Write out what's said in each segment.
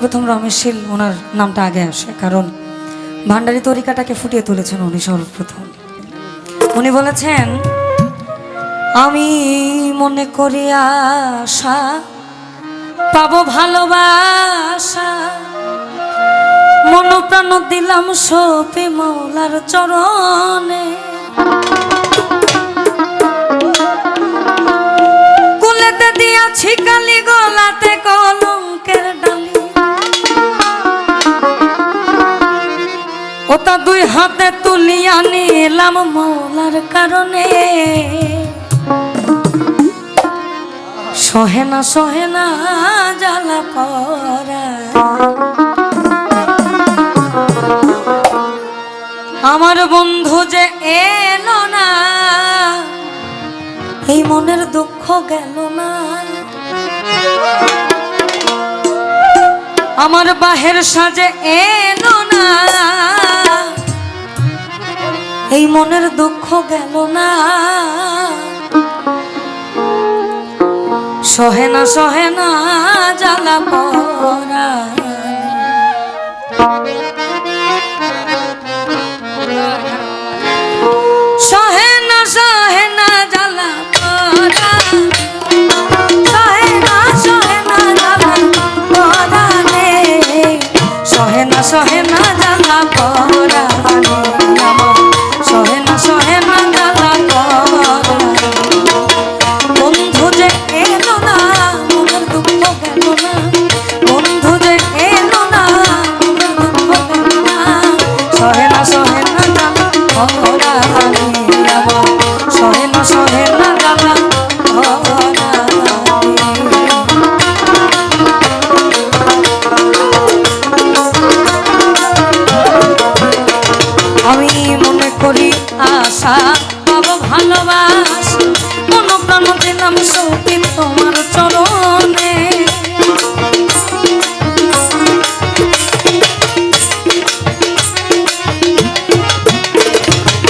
সর্বপ্রথম রমেশশীল ওনার নামটা আগে আসে, কারণ ভান্ডারি তরিকাটাকে ফুটিয়ে তুলেছেন উনি সর্বপ্রথম। উনি বলেছেন, আমি মনে করি আশা, পাবো ভালোবাসা। মনপ্রাণ দিলাম সোপে মৌলার চরণে। দুই হাতে তুলিয়া নিলাম মৌলার কারণে। সহেনা সহেনা জ্বালা পড়া। আমার বন্ধু যে এলো না, এই মনের দুঃখ গেল না। আমার বাহের সাজে এলো না এই মনের দুঃখ গেল না। সহে না সহে না জ্বালা পড়া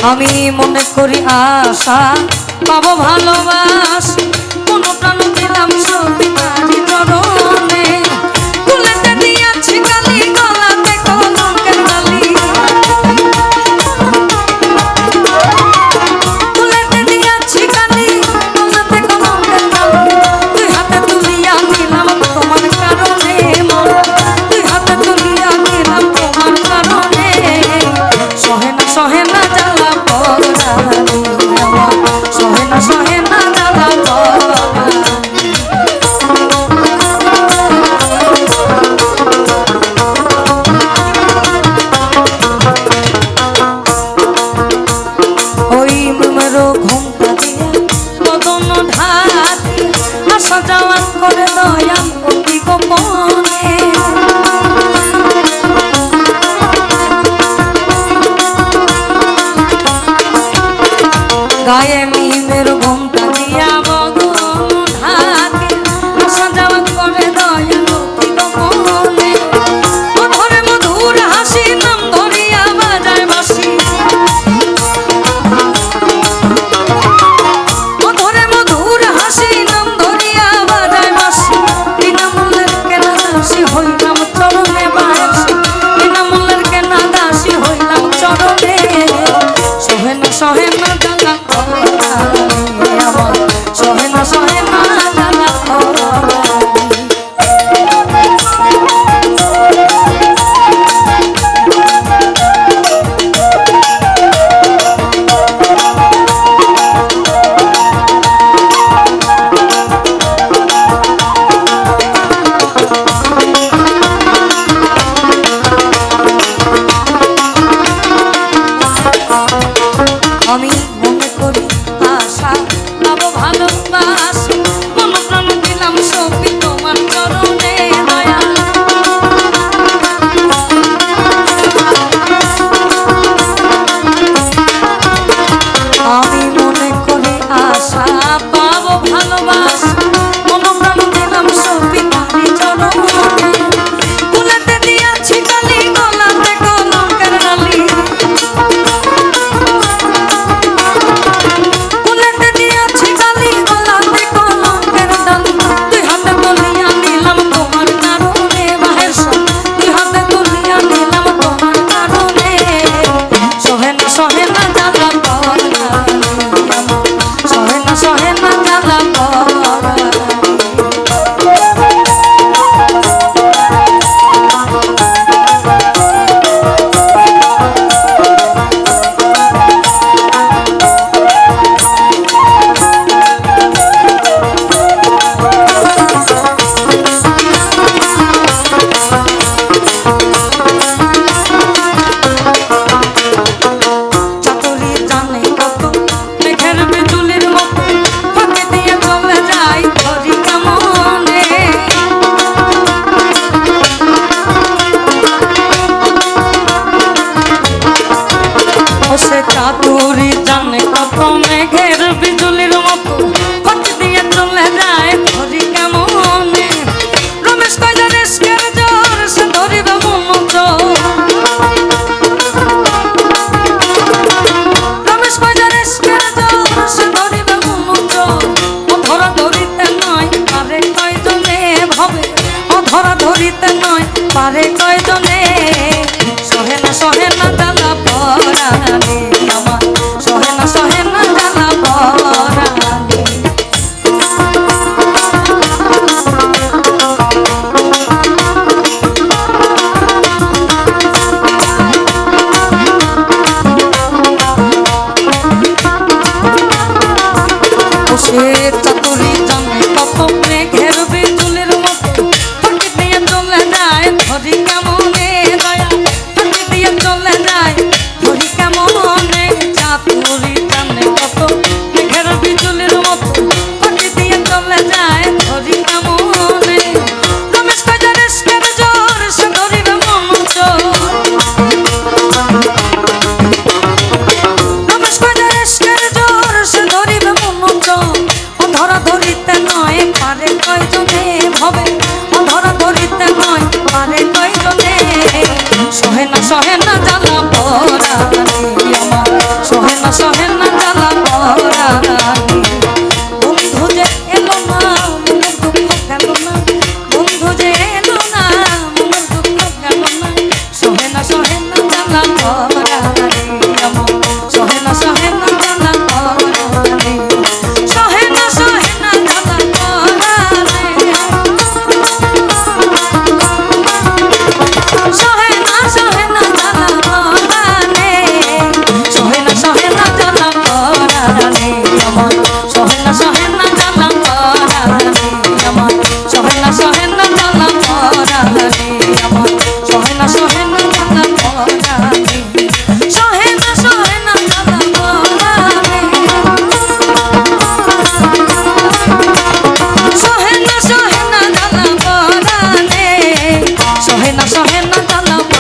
আমি মনে করি আশা পাবো ভালোবাস। কোনো প্রাণ দিলাম সত্যি my head.